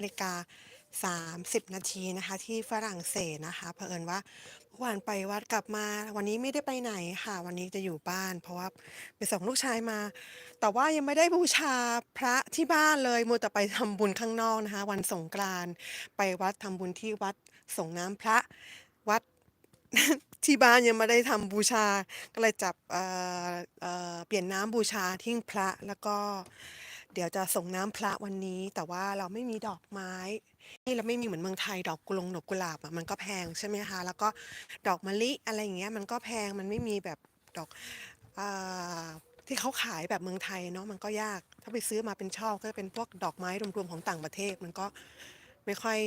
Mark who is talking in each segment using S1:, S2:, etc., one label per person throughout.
S1: นาฬิกา30 นาทีนะคะ ที่ฝรั่งเศสนะคะเผอิญว่าเมื่อวานไปวัดกลับมา วันนี้ไม่ได้ไปไหนค่ะ วันนี้จะอยู่บ้าน เพราะว่าไปส่งลูกชายมา แต่ว่ายังไม่ได้บูชาพระที่บ้านเลยมัวแต่ไปทำบุญข้างนอกนะคะ วันสงกรานต์ไปวัดทำบุญที่วัดส่งน้ำพระวัดที่บ้านยังไม่ได้ทำบูชา ก็เลยจับเอ่อเเปลี่ยนน้ำบูชาหิ้งพระแล้วก็ เดี๋ยวจะส่งน้ำพระวันนี้ แต่ว่าเราไม่มีดอกไม้นี่เราไม่มีเหมือนเมืองไทยดอกกุลงดอกกุหลาบอะมันก็แพงใช่ไหมคะแล้วก็ดอกมะลิอะไรอย่างเงี้ยมันก็แพงมันไม่มีแบบดอกอที่เขาขายแบบเมืองไทยเนาะมันก็ยาก ถ้าไปซื้อมาเป็นช่อก็จะเป็นพวกดอกไม้รวมๆของต่างประเทศมันก็ไม่ค่อย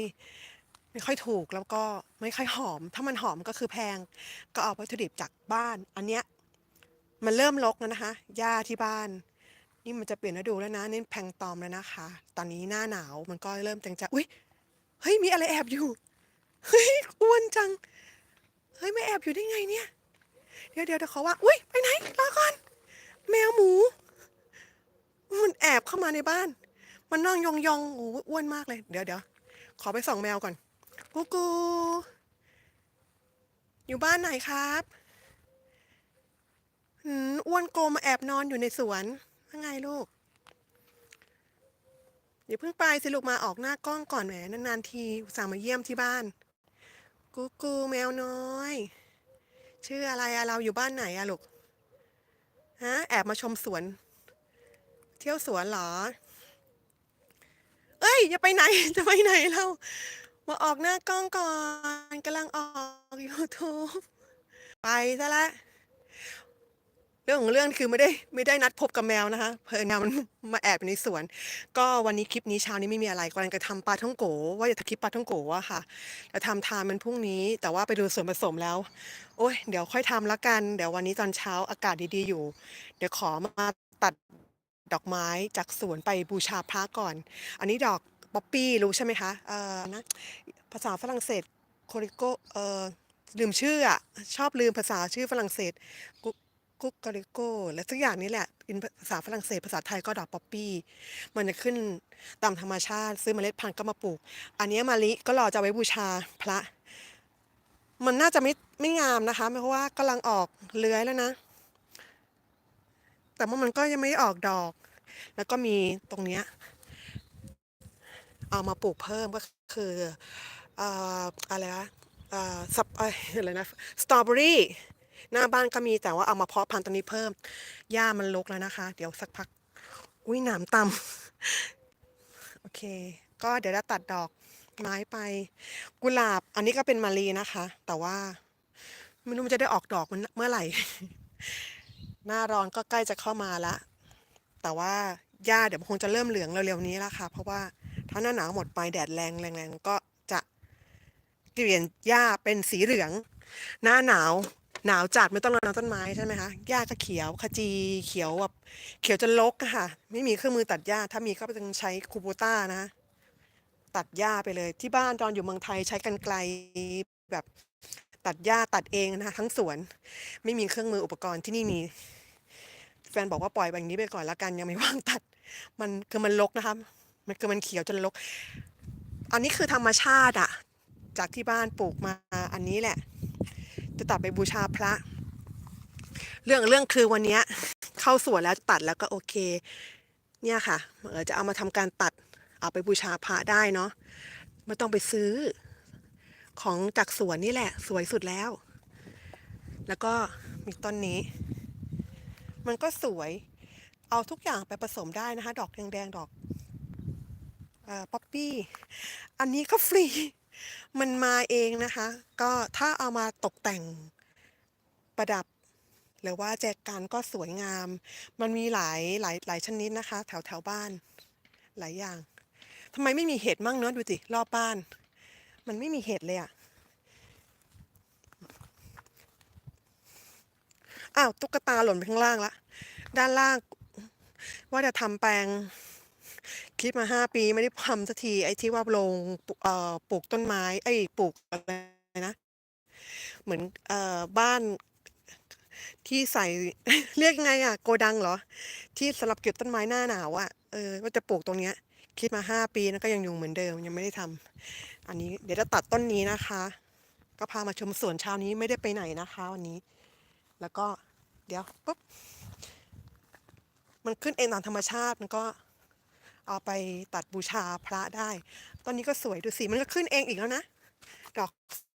S1: ไม่ค่อยถูกแล้วก็ไม่ค่อยหอม ถ้ามันหอมก็คือแพงก็เอาวัตถุดิบจากบ้าน อันเนี้ยมันเริ่มรกแล้วนะคะหญ้าที่บ้าน นี่มันจะเปลี่ยนฤดูแล้วนะเนี่แพงตอมแล้วนะคะ ตอนนี้หน้าหนาวมันก็เริ่มจางๆอุ๊ยเฮ้ยมีอะไรแอบอยู่เฮ้ยอ้วนจังเฮ้ยไมาแอบอยู่ได้ไงเนี่ย เดี๋ยวๆเดี๋ยวขอว่าอุ๊ยไปไหนรอก่อน แมวหมู มันแอบเข้ามาในบ้าน มันนั่งยองๆโอ้อ้วนมากเลย เดี๋ยวๆขอไปส่องแมวก่อนกูกูอยู่บ้านไหนครับหืออ้วนโกมาแอบนอนอยู่ในสวน ไงลูก?อย่าเพิ่งไปสิลูกมาออกหน้ากล้องก่อนแหมนานๆทีสาห์มาเยี่ยมที่บ้าน กูกูแมวน้อย ชื่ออะไรอะเราอยู่บ้านไหนอะลูก?ฮะแอบมาชมสวน เที่ยวสวนเหรอ?เฮ้ยอย่าไปไหนจะไปไหนเรามาออกหน้ากล้องก่อนกำลังออกยูทูบไปเสียแล้ว เรื่องของเรื่องคือไม่ได้ไม่ได้นัดพบกับแมวนะคะเผอิญแมวมันมาแอบอยู่ในสวน ก็วันนี้คลิปนี้เช้านี้ไม่มีอะไรกำลังจะทำปลาท่องโกว่าจะทำคลิปปลาท่องโกะค่ะจะทำทานมันพรุ่งนี้ แต่ว่าไปดูส่วนผสมแล้ว โอ๊ยเดี๋ยวค่อยทำล้วกัน เดี๋ยววันนี้ตอนเช้าอากาศดีๆอยู่ เดี๋ยวขอมาตัดดอกไม้จากสวนไปบูชาพระก่อน อันนี้ดอกป๊อปปี้รู้ใช่ไหมคะ?เอ่อนะภาษาฝรั่งเศส Corico เออลืมชื่ออะชอบลืมภาษาชื่อฝรั่งเศส กุกุ๊ก Corico อะไรสักอย่างนี่แหละเป็นภาษาฝรั่งเศสภาษาไทยก็ดอกป๊อปปี้ มันจะขึ้นตามธรรมชาติ ซื้อเมล็ดพันธุ์ก็มาปลูก อันนี้มะลิก็รอจะไว้บูชาพระ มันน่าจะไม่ไม่งามนะคะเพราะว่ากำลังออกเลื้อยแล้วนะ แต่ว่ามันก็ยังไม่ออกดอก แล้วก็มีตรงเนี้ยเอามาปลูกเพิ่มก็คือออะไรนะสับอะไรนะสตรอเบอรี่ หน้าบ้านก็มีแต่ว่าเอามาเพาะพันธุ์ตรงนี้เพิ่ม หญ้ามันรกแล้วนะคะ เดี๋ยวสักพัก อุ๊ยหนามต่ำโอเค ก็เดี๋ยวจะตัดดอกไม้ไป กุหลาบ อันนี้ก็เป็นมะลินะคะ แต่ว่าไม่รู้มันจะได้ออกดอกมันเมื่อไหร่ หน้าร้อนก็ใกล้จะเข้ามาล้วแต่ว่าหญ้าเดี๋ยวคงจะเริ่มเหลืองเร็วๆนี้ล้วค่ะ เพราะว่าถ้าหน้าหนาวหมดไปแดดแรงแรงๆก็จะเปลี่ยนหญ้าเป็นสีเหลือง หน้าหนาว หนาวจัดไม่ต้องรดน้ำต้นไม้ใช่ไหมคะหญ้าก็เขียวขจีเขียวแบบเขียวจนรกค่ะ ไม่มีเครื่องมือตัดหญ้า ถ้ามีก็ต้องใช้ Kubota นะคะตัดหญ้าไปเลย ที่บ้านตอนอยู่เมืองไทยใช้กรรไกรแบบตัดหญ้าตัดเองนะคะทั้งสวน ไม่มีเครื่องมืออุปกรณ์ที่นี่มีแฟนบอกว่าปล่อยแบบนี้ไปก่อนแล้วกันยังไม่ว่างตัด มันคือมันรกนะคะมันคือมันเขียวจนรกอันนี้คือธรรมชาติอะจากที่บ้านปลูกมาอันนี้แหละ จะตัดไปบูชาพระ เรื่องเรื่องคือวันนี้เข้าสวนแล้วตัดแล้วก็โอเค เนี่ยค่ะเออจะเอามาทำการตัดเอาไปบูชาพระได้เนาะไม่ต้องไปซื้อของจากสวนนี่แหละ สวยสุดแล้ว แล้วก็มีต้นนี้ มันก็สวยเอาทุกอย่างไปผสมได้นะคะ ดอกแดงๆดอกอป๊อปปี้ อันนี้ก็ฟรี มันมาเองนะคะ ก็ถ้าเอามาตกแต่งประดับ หรือว่าแจกันก็สวยงาม มันมีหลายหลายหลายชนิดนะคะ แถวๆบ้านหลายอย่างทำไมไม่มีเห็ดมั่งเนาะดูสิรอบบ้าน มันไม่มีเห็ดเลยอะอ้าวตุ๊กตาหล่นไปข้างล่างล้วด้านล่างว่าจะทำแปลง คิดมา5ปีไม่ได้ทำสักทีไอ้ที่ว่าโรงปเอ่อปลูกต้นไม้เอ๊ยปลูกอะไรนะเหมือนเอ่อบ้านที่ใส่เรียกไงอะโกดังเหรอ?ที่สำหรับเก็บต้นไม้หน้าหนาวอะเออว่าจะปลูกตรงเนี้ย คิดมาห้าปีนะก็ยังอยู่เหมือนเดิมยังไม่ได้ทำอันนี้เดี๋ยวจะตัดต้นนี้นะคะ ก็พามาชมสวนเช้านี้ไม่ได้ไปไหนนะคะวันนี้ แล้วก็เดี๋ยวปุ๊บมันขึ้นเองตามธรรมชาติมันก็ เอาไปตัดบูชาพระได้ ต้นนี้ก็สวยดูสิมันก็ขึ้นเองอีกแล้วนะ ดอก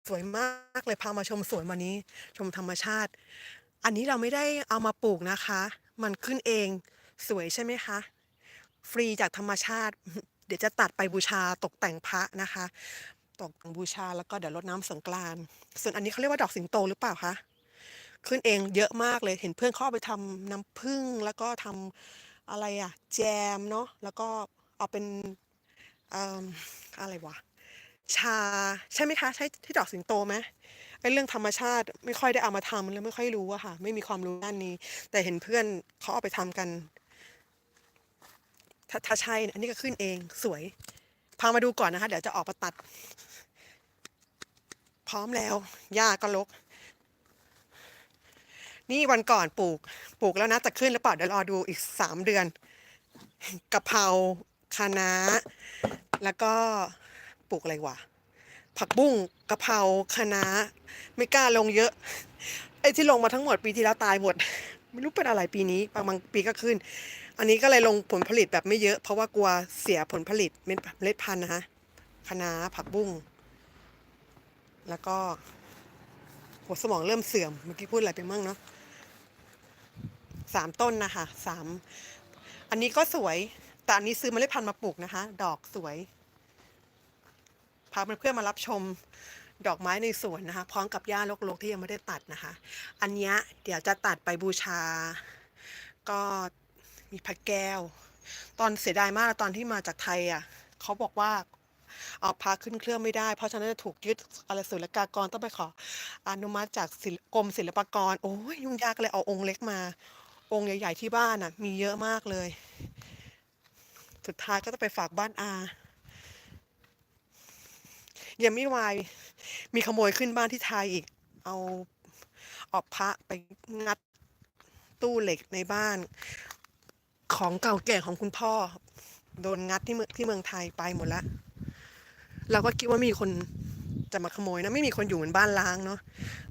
S1: สวยมากเลยพามาชมสวนวันนี้ ชมธรรมชาติ อันนี้เราไม่ได้เอามาปลูกนะคะ มันขึ้นเองสวยใช่ไหมคะ ฟรีจากธรรมชาติ เดี๋ยวจะตัดไปบูชาตกแต่งพระนะคะ ตกแต่งบูชาแล้วก็เดี๋ยวรดน้ำสงกรานส่วนอันนี้เขาเรียกว่าดอกสิงโตหรือเปล่าคะขึ้นเองเยอะมากเลยเห็นเพื่อนเขาเอาไปทำน้ำผึ้งแล้วก็ทำ อะไรอะแจมเนาะแล้วก็เอาเป็นอะไรวะชาใช่ไหมคะ ใช่ที่ดอกสิงโตไหมไอ้เรื่องธรรมชาติไม่ค่อยได้เอามาทำแล้วไม่ค่อยรู้อะค่ะ ไม่มีความรู้ด้านนี้ แต่เห็นเพื่อนเขาเอาไปทำกันถถ้าใช่เนี่ยอันนี้ก็ขึ้นเองสวย พามาดูก่อนนะคะ เดี๋ยวจะออกมาตัด พร้อมแล้วหญ้าก็ลก นี่วันก่อนปลูก ปลูกแล้วนะจะขึ้นหรือเปล่าเดี๋ยวรอดูอีกสามเดือนกะเพราคะน้า แล้วก็ปลูกอะไรวะ ผักบุ้งกะเพราคะน้า ไม่กล้าลงเยอะ ไอ้ที่ลงมาทั้งหมดปีที่แล้วตายหมด ไม่รู้เป็นอะไรปีนี้บางบางปีก็ขึ้น อันนี้ก็เลยลงผลผลิตแบบไม่เยอะ เพราะว่ากลัวเสียผลผลิตเม็ดเมล็ดพันธุ์นะคะคะน้าผักบุ้ง แล้วก็หัวสมองเริ่มเสื่อม เมื่อกี้พูดอะไรไปมั่งเนาะ สามต้นนะคะสามอันนี้ก็สวย แต่อันนี้ซื้อเมล็ดพันธุ์มาปลูกนะคะ ดอกสวย พาเพื่อนๆมารับชมดอกไม้ในสวนนะคะ พร้อมกับหญ้ารกๆที่ยังไม่ได้ตัดนะคะ อันนี้เดี๋ยวจะตัดไปบูชา ก็มีพระแก้ว ตอนเสียดายมากตอนที่มาจากไทยอะเขาบอกว่าเอาพาขึ้นเครื่องไม่ได้ เพราะฉะนั้นจะถูกยึดอะไรศุลกากรต้องไปขออนุมัติจากกรมศิลปากร โอ้ยยุ่งยากเลยเอาองค์เล็กมา องค์ใหญ่ ๆ ที่บ้านอะ มีเยอะมากเลย สุดท้ายก็ต้องไปฝากบ้านอายังไม่วาย มีขโมยขึ้นบ้านที่ไทยอีก เอาออกพระไปงัดตู้เหล็กในบ้าน ของเก่าแก่ของคุณพ่อ โดนงัดที่เมืองที่เมืองไทยไปหมดแล้วเราก็คิดว่ามีคนจะมาขโมยนะไม่มีคนอยู่เหมือนบ้านล้างเนาะ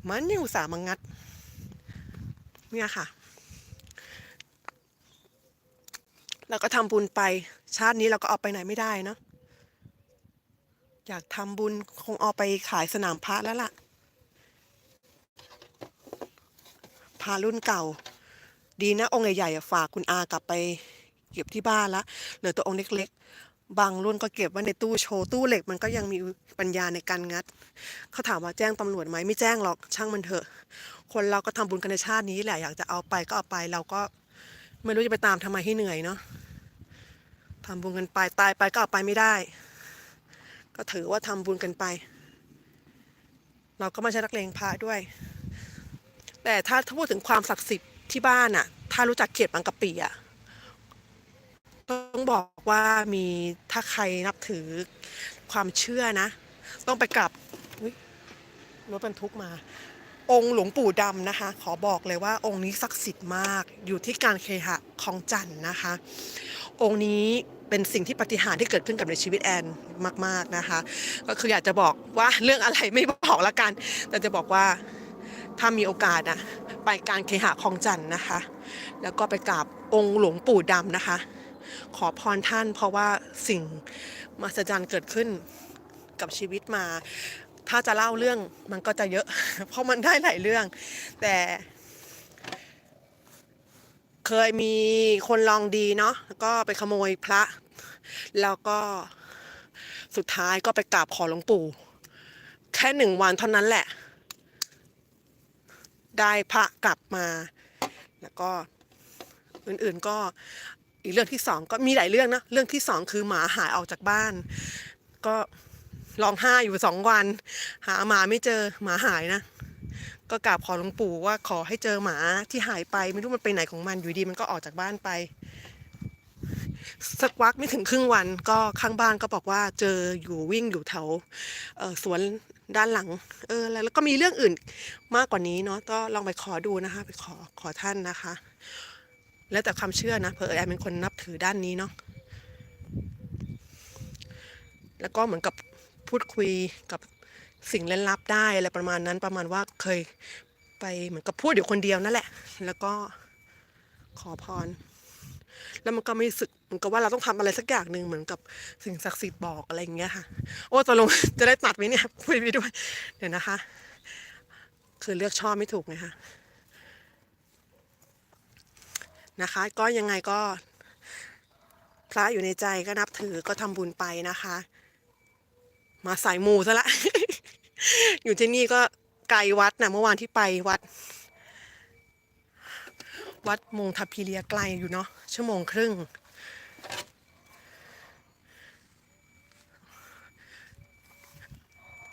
S1: มันยังอุตส่าห์มางัด เนี่ยค่ะ เราก็ทำบุญไป ชาตินี้เราก็เอาไปไหนไม่ได้เนาะอยากทำบุญคงเอาไปขายสนามพระแล้วล่ะพารุ่นเก่า ดีนะองค์ใหญ่ๆฝากคุณอากลับไปเก็บที่บ้านละเหลือตัวองค์เล็กๆ บางรุ่นก็เก็บไว้ในตู้โชว์ตู้เหล็กมันก็ยังมีปัญญาในการงัด เขาถามว่าแจ้งตำรวจไหมไม่แจ้งหรอกช่างมันเถอะ คนเราก็ทำบุญกันในชาตินี้แหละอยากจะเอาไปก็เอาไปเราก็ไม่รู้จะไปตามทำไมให้เหนื่อยเนาะ ทำบุญกันไปตายไปก็เอาไปไม่ได้ ก็ถือว่าทำบุญกันไป เราก็ไม่ใช่นักเลงพระด้วย แต่ถ้าถ้าพูดถึงความศักดิ์สิทธิ์ที่บ้านอะถ้ารู้จักเขตบางกะปิอะต้องบอกว่ามีถ้าใครนับถือความเชื่อนะ ต้องไปกราบรถบรรทุกมา องค์หลวงปู่ดำนะคะ ขอบอกเลยว่าองค์นี้ศักดิ์สิทธิ์มากอยู่ที่การเคหะของจันทร์นะคะ องค์นี้ เป็นสิ่งที่ปฏิหารที่เกิดขึ้นกับในชีวิตแอนมาก ๆนะคะ ก็คืออยากจะบอกว่าเรื่องอะไรไม่บอกละกัน แต่จะบอกว่าถ้ามีโอกาสนะไปการเคหะคลองจันทร์นะคะ แล้วก็ไปกราบองค์หลวงปู่ดำนะคะ ขอพรท่านเพราะว่าสิ่งมหัศจรรย์เกิดขึ้นกับชีวิตมา ถ้าจะเล่าเรื่องมันก็จะเยอะ เพราะมันได้หลายเรื่อง แต่ เคยมีคนลองดีเนาะแล้วก็ไปขโมยพระ แล้วก็สุดท้ายก็ไปกราบขอหลวงปู่ แค่หนึ่งวันเท่านั้นแหละ ได้พระกลับมา แล้วก็อื่นๆก็อีกเรื่องที่สองก็มีหลายเรื่องนะเรื่องที่สองคือหมาหายออกจากบ้าน ก็ร้องไห้อยู่สองวัน หาหมาไม่เจอหมาหายนะ ก็กราบขอหลวงปู่ว่าขอให้เจอหมาที่หายไปไม่รู้มันไปไหนของมันอยู่ดีมันก็ออกจากบ้านไป สักวักไม่ถึงครึ่งวันก็ข้างบ้านก็บอกว่าเจออยู่วิ่งอยู่แถวสวนด้านหลัง เออแล้วก็มีเรื่องอื่นมากกว่านี้เนาะก็ลองไปขอดูนะคะ ไปขอขอท่านนะคะ แล้วแต่ความเชื่อนะเพอแอนเป็นคนนับถือด้านนี้เนาะแล้วก็เหมือนกับพูดคุยกับ สิ่งเล่นลับได้อะไรประมาณนั้นประมาณว่าเคยไปเหมือนกับพูดอยู่คนเดียวนั่นแหละ แล้วก็ขอพร แล้วมันก็ไม่รู้สึกเหมือนกับว่าเราต้องทำอะไรสักอย่างหนึ่งเหมือนกับสิ่งศักดิ์สิทธิ์บอกอะไรอย่างเงี้ยค่ะ โอ้ตกลงจะได้ตัดไหมเนี่ยพูดไปด้วย เดี๋ยวนะคะ คือเลือกชอบไม่ถูกไงคะนะคะ ก็ยังไงก็พระอยู่ในใจก็นับถือก็ทำบุญไปนะคะ มาสายมูซะละ อยู่ที่นี่ก็ไกลวัดนะเมื่อวานที่ไปวัด วัดมงทัพพีเรียไกลอยู่เนาะชั่วโมงครึ่ง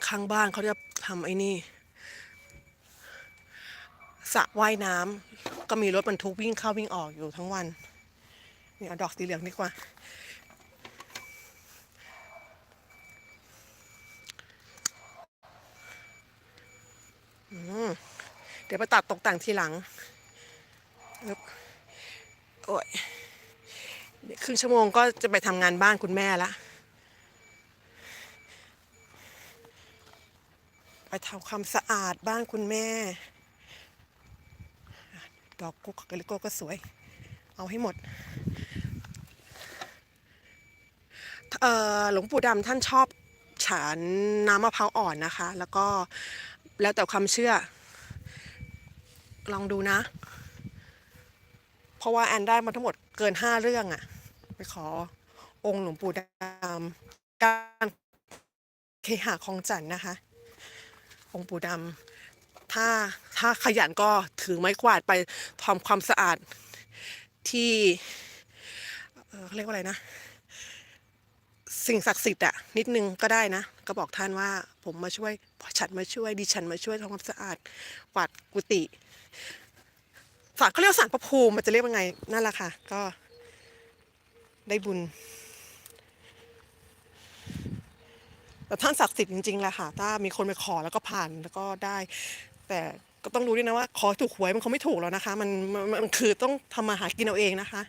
S1: ข้างบ้านเขาจะทำไอ้นี่สระว่ายน้ำก็มีรถบรรทุกวิ่งเข้าวิ่งออกอยู่ทั้งวัน นี่เอาดอกสีเหลืองดีกว่า อืม เดี๋ยวไปตัดตกแต่งทีหลังโอ้ยครึ่งชั่วโมงก็จะไปทำงานบ้านคุณแม่ละ ไปทำความสะอาดบ้านคุณแม่ ดอกกุ๊กกะลิโก้ก็สวย เอาให้หมด เออหลวงปู่ดำท่านชอบฉานน้ำมะพร้าวอ่อนนะคะ แล้วก็แล้วแต่ความเชื่อ ลองดูนะ เพราะว่าแอนได้มาทั้งหมดเกินห้าเรื่องอะไปขอองค์หลวงปู่ดำการเคหะคลองจันทน์นะคะ องค์ปู่ดำถ้าถ้าขยันก็ถือไม้กวาดไปทำความสะอาดที่เอ่อเขาเรียกว่าอะไรนะ สิ่งศักดิ์สิทธิ์อะนิดนึงก็ได้นะ ก็บอกท่านว่าผมมาช่วยฉันมาช่วยดิฉันมาช่วยทำความสะอาดกวาดกุฏิ ศาลเขาเรียกว่าศาลพระภูมิมันจะเรียกว่าไงนั่นแหละค่ะ ก็ได้บุญ แต่ท่านศักดิ์สิทธิ์จริงๆแหละค่ะ ถ้ามีคนไปขอแล้วก็ผ่านแล้วก็ได้ แต่ก็ต้องรู้ด้วยนะว่า ขอถูกหวยมันคงไม่ถูกแล้วนะคะ มันมันคือต้องทำมาหากินเอาเองนะคะ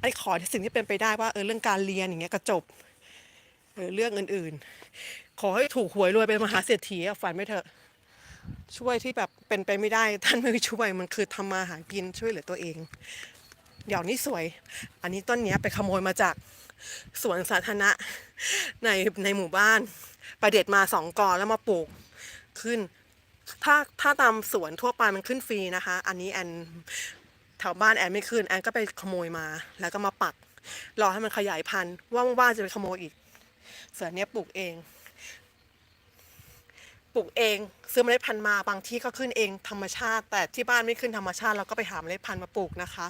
S1: ไอ้ขอสิ่งที่เป็นไปได้ว่าเออเรื่องการเรียนอย่างเงี้ยก็จบหรือเรื่องอื่นๆ ขอให้ถูกหวยรวยเป็นมหาเศรษฐีฝันไม่เถอะ ช่วยที่แบบเป็นไปไม่ได้ท่านไม่ช่วยมันคือทำมาหากินช่วยเหลือตัวเอง เดี๋ยวนี้สวย อันนี้ต้นเนี้ยไปขโมยมาจากสวนสาธารณะในในหมู่บ้าน ประเด็ดมาสองกอแล้วมาปลูกขึ้น ถ้าถ้าตามสวนทั่วไปมันขึ้นฟรีนะคะ อันนี้แอนแถวบ้านแอนไม่ขึ้นแอนก็ไปขโมยมา แล้วก็มาปักรอให้มันขยายพันธุ์ว่าว่านๆจะไปขโมยอีกสวนอันเนี้ยปลูกเอง ปลูกเอง ซื้อเมล็ดพันธุ์มาบางที่ก็ขึ้นเองธรรมชาติ แต่ที่บ้านไม่ขึ้นธรรมชาติเราก็ไปหาเมล็ดพันธุ์มาปลูกนะคะ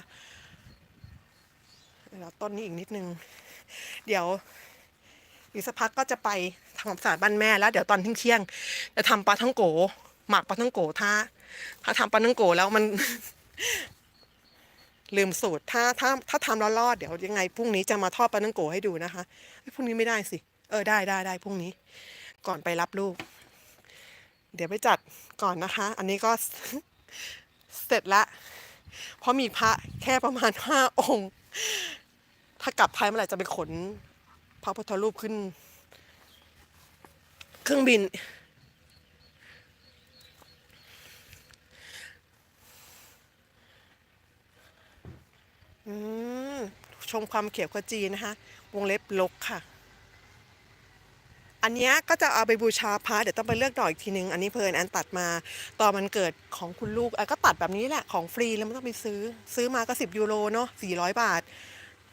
S1: เดี๋ยวต้นนี้อีกนิดนึง เดี๋ยวอีกสักพักก็จะไปทำความสะอาดบ้านแม่แล้ว เดี๋ยวตอนเที่ยงจะทำปลาท่องโก หมักปลาท่องโกถ้า ถ้าทำปลาท่องโกแล้วมัน ลืมสูตรถ้าถ้าถ้าทำแล้วรอดเดี๋ยวยังไงพรุ่งนี้จะมาทอดปลาท่องโกให้ดูนะคะพรุ่งนี้ไม่ได้สิ เออได้ได้ได้พรุ่งนี้ ก่อนไปรับลูก เดี๋ยวไปจัดก่อนนะคะ อันนี้ก็เสร็จละ เพราะมีพระแค่ประมาณห้าองค์ ถ้ากลับไทยเมื่อไหร่จะไปขนพระพุทธรูปขึ้น เครื่องบินอืมชมความเขียวขจีนะคะ วงเล็บลกค่ะ อันนี้ก็จะเอาไปบูชาพระเดี๋ยวต้องไปเลือกดอกอีกทีนึง อันนี้เพลินแอนตัดมาตอนมันเกิดของคุณลูกแอนก็ตัดแบบนี้แหละของฟรีแล้วไม่ต้องไปซื้อ ซื้อมาก็สิบยูโรเนาะสี่ร้อยบาท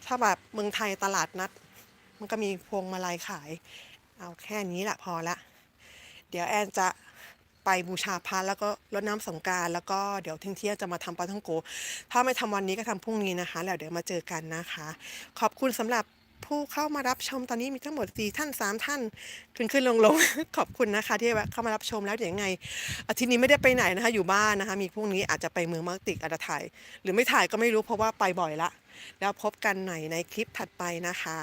S1: ถ้าแบบเมืองไทยตลาดนัด มันก็มีพวงมาลัยขาย เอาแค่นี้แหละพอละ เดี๋ยวแอนจะไปบูชาพระแล้วก็รดน้ำสงการแล้วก็เดี๋ยวเที่ยงจะมาทำปลาท่องโก ถ้าไม่ทำวันนี้ก็ทำพรุ่งนี้นะคะ แล้วเดี๋ยวมาเจอกันนะคะ ขอบคุณสำหรับ ผู้เข้ามารับชมตอนนี้มีทั้งหมด 4 ท่าน 3 ท่าน ขึ้นขึ้นลงลงขอบคุณนะคะ ที่เข้ามารับชมแล้วเดี๋ยวยังไง อาทิตย์นี้ไม่ได้ไปไหนนะคะ อยู่บ้านนะคะ มีพรุ่งนี้อาจจะไปเมืองมักติกอาจจะถ่าย หรือไม่ถ่ายก็ไม่รู้เพราะว่าไปบ่อยละ แล้วพบกันใหม่ในคลิปถัดไปนะคะ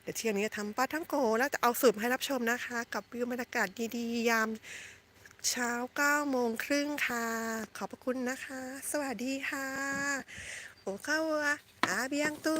S1: เดี๋ยวเที่ยงนี้จะทำปลาทั้งโกแล้วจะเอาสืบให้รับชมนะคะ กับวิวบรรยากาศดีๆยามเช้า9โมงครึ่งค่ะ ขอบพระคุณนะคะ สวัสดีค่ะโอคาวะอาเบียงตู